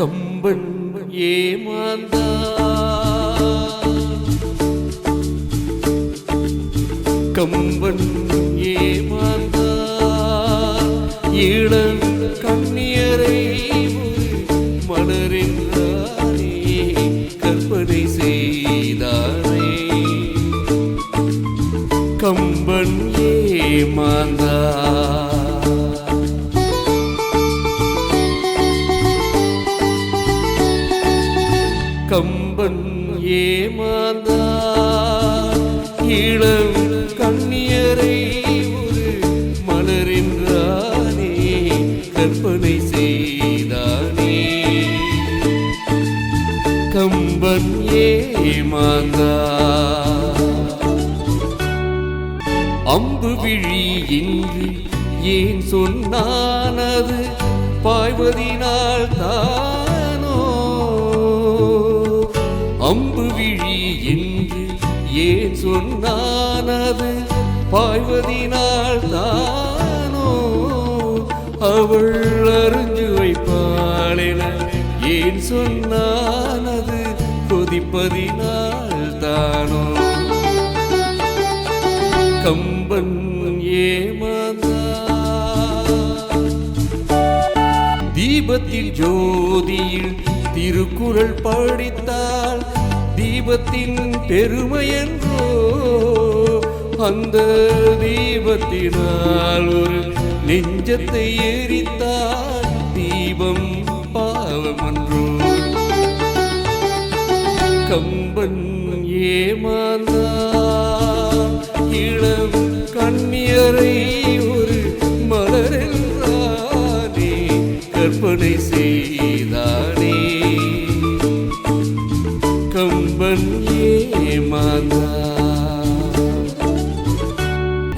கம்பன் ஏமாந்தா. கம்பன் ஏமாந்தா. இளம் கண்ணியரை ஒரு கற்பனை செய்தானே கம்பன் ஏமாந்தா. கம்பன் ஏமாந்தா இளம் கண்ணியரை ஒரு மலரின்றானே கற்பனை செய்தானே. கம்பன் ஏமாந்தா அம்பு விழி இன்று ஏன் சொன்னானது? பாய்வதினால் தான் அம்பு விழி என்று ஏன் சொன்னானது? பாய்வதினால் தானோ அவள் அறிஞ்சு வைப்பாளென ஏன் சொன்னானது? கொதிப்பதினால் தானோ கம்பன் ஏமாந்தா தீபத்தின் ஜோதியில் திருக்குறள் படித்தாள். தீபத்தின் பெருமையன்றோ அந்த தீபத்தினால் ஒரு நெஞ்சத்தை எரித்தால் தீபம் பாவமன்றோ. கம்பன் ஏமாந்தா இளம்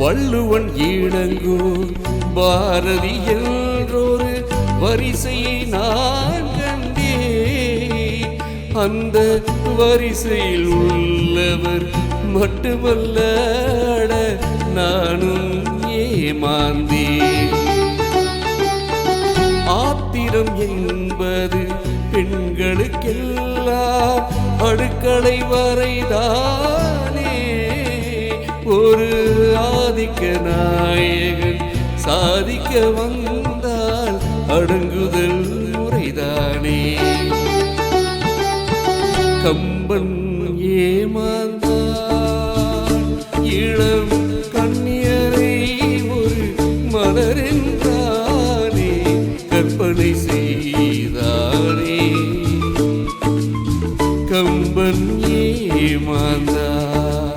வள்ளுவன் இளங்கோ பாரதி என்றொரு வரிசையை நான் கண்டேன். அந்த வரிசையில் உள்ளவர் மட்டுமல்ல நானும் ஏமாந்தேன். ஆத்திரம் என்பது பெண்களுக்கெல்லாம் அடுக்களை வரைதான் ஒரு ஆதிக்க நாயகன் சாதிக்க வந்தால் அடங்குதல் முறைதானே. கம்பன் ஏமாந்தான் இளம் கண்ணியரை ஒரு மலரென்றானே கற்பனை செய்தானே. கம்பன் ஏமாந்தான்